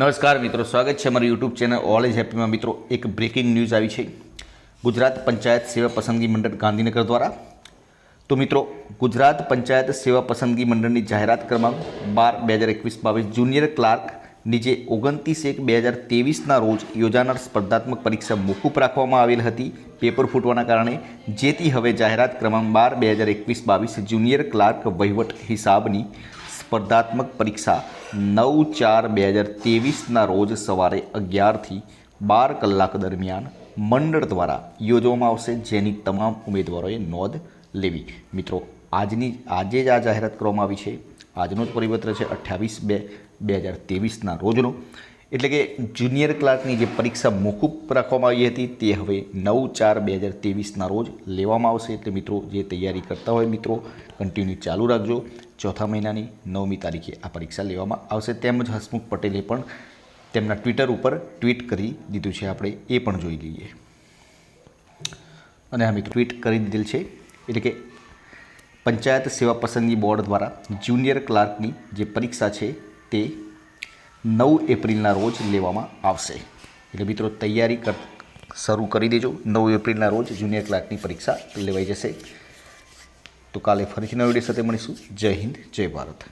નમસ્કાર મિત્રો, સ્વાગત છે અમારી યુટ્યુબ ચેનલ ઓલ ઇઝ હેપીમાં મિત્રો, એક બ્રેકિંગ ન્યૂઝ આવી છે. ગુજરાત પંચાયત સેવા પસંદગી મંડળ ગાંધીનગર દ્વારા. તો મિત્રો, ગુજરાત પંચાયત સેવા પસંદગી મંડળની જાહેરાત ક્રમાંક બાર બે હજાર એકવીસ બાવીસ જુનિયર ક્લાર્કની જે ઓગણત્રીસ એક બે હજાર તેવીસના રોજ યોજાનાર સ્પર્ધાત્મક પરીક્ષા મોકૂફ રાખવામાં આવેલ હતી. પેપર ફૂટવાના કારણે જેથી હવે જાહેરાત ક્રમાંક બાર બે હજાર એકવીસ બાવીસ જુનિયર ક્લાર્ક વહીવટ હિસાબની સ્પર્ધાત્મક પરીક્ષા નવ ચાર બે હજાર ત્રેવીસના રોજ સવારે અગિયારથી બાર કલાક દરમિયાન મંડળ દ્વારા યોજવામાં આવશે, જેની તમામ ઉમેદવારોએ નોંધ લેવી. મિત્રો, આજની, આજે જ આ જાહેરાત કરવામાં આવી છે. આજનો જ પરિપત્ર છે અઠ્યાવીસ બે બે હજાર ત્રેવીસના રોજનો. એટલે કે જુનિયર ક્લાર્કની જે પરીક્ષા મોકૂફ રાખવામાં આવી હતી, તે હવે નવ ચાર બે હજાર ત્રેવીસના રોજ લેવામાં આવશે. એટલે મિત્રો, જે તૈયારી કરતા હોય મિત્રો કન્ટિન્યુ ચાલુ રાખજો. ચોથા મહિનાની નવમી તારીખે આ પરીક્ષા લેવામાં આવશે. તેમજ હસમુખ પટેલે પણ તેમના ટ્વિટર ઉપર ટ્વીટ કરી દીધું છે. આપણે એ પણ જોઈ લઈએ. અને મિત્રો ટ્વીટ કરી દીધેલ છે. એટલે કે પંચાયત સેવા પસંદગી બોર્ડ દ્વારા જુનિયર ક્લાર્કની જે પરીક્ષા છે, તે નવ એપ્રિલના રોજ લેવામાં આવશે. એટલે મિત્રો, તૈયારી કર, શરૂ કરી દેજો. નવ એપ્રિલના રોજ જુનિયર ક્લાર્કની પરીક્ષા લેવાઈ જશે. તો કાલે ફરીથી નવી વીડિયો સાથે મળીશું. જય હિન્દ, જય ભારત.